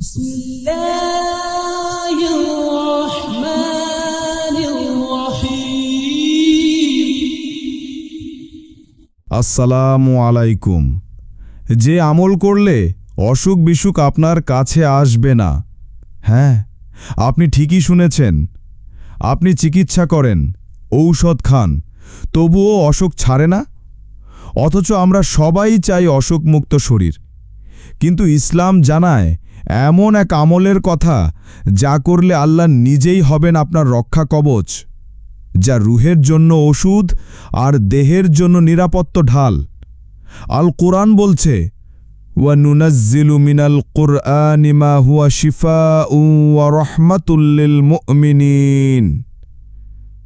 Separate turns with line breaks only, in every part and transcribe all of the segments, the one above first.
بسم الله الرحمن الرحيم
আসসালামু আলাইকুম যে আমল করলে অসুখ বিসুখ আপনার কাছে আসবে না হ্যাঁ আপনি ঠিকই শুনেছেন আপনি চিকিৎসা করেন ঔষধ খান তবুও অসুখ ছাড়ে না অথচ আমরা সবাই চাই অসুখমুক্ত শরীর কিন্তু ইসলাম জানায় এমন এক আমলের কথা যা করলে আল্লাহ নিজেই হবেন আপনার রক্ষা কবচ, যা রুহের জন্য ওষুধ আর দেহের জন্য নিরাপত্ত ঢাল। আল কোরআন বলছে, ওয়ানুনাজ্জিলু মিনাল হুয়া শিফাউ ওয়া রাহমাতুল্লিল মুমিনিন।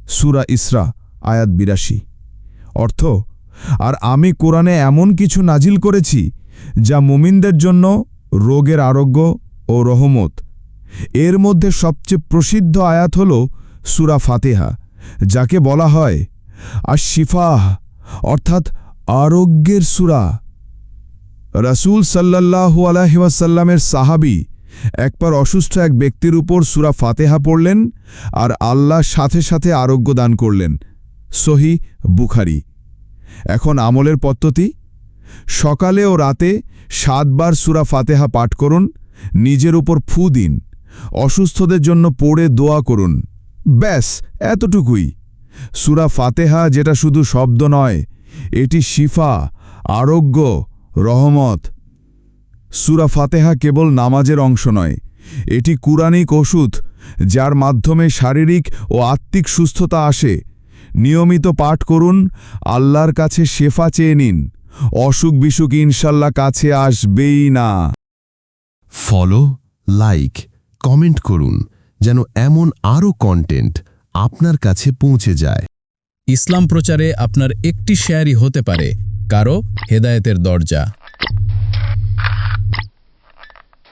সূরা ইসরা, আয়াত বিরাশি। অর্থ, আর আমি কোরআনে এমন কিছু নাজিল করেছি যা মুমিনদের জন্য রোগের আরোগ্য ও রহমত। এর মধ্যে সবচেয়ে প্রসিদ্ধ আয়াত হল সুরা ফাতেহা, যাকে বলা হয় আর শিফাহ অর্থাৎ আরোগ্যের সুরা। রাসূল সাল্লাল্লাহু আলাইহি ওয়াসাল্লামের সাহাবী একবার অসুস্থ এক ব্যক্তির উপর সুরা ফাতেহা পড়লেন আর আল্লাহ সাথে সাথে আরোগ্য দান করলেন। সহি বুখারি। এখন আমলের পদ্ধতি? সকালে ও রাতে সাতবার সুরা ফাতেহা পাঠ করুন, নিজের উপর ফু দিন, অসুস্থদের জন্য পড়ে দোয়া করুন। ব্যাস, এতটুকুই। সুরা ফাতেহা যেটা শুধু শব্দ নয়, এটি শিফা, আরোগ্য, রহমত। সুরা ফাতেহা কেবল নামাজের অংশ নয়, এটি কুরানিক ওষুধ, যার মাধ্যমে শারীরিক ও আত্মিক সুস্থতা আসে। নিয়মিত পাঠ করুন, আল্লাহর কাছে শেফা চেয়ে নিন। অসুখ বিসুখ ইনশাল্লাহ কাছে আসবেই না।
ফলো, লাইক, কমেন্ট করুন, যেন এমন আরও কন্টেন্ট আপনার কাছে পৌঁছে যায়।
ইসলাম প্রচারে আপনার একটি শেয়ারই হতে পারে, কারও হেদায়েতের দরজা।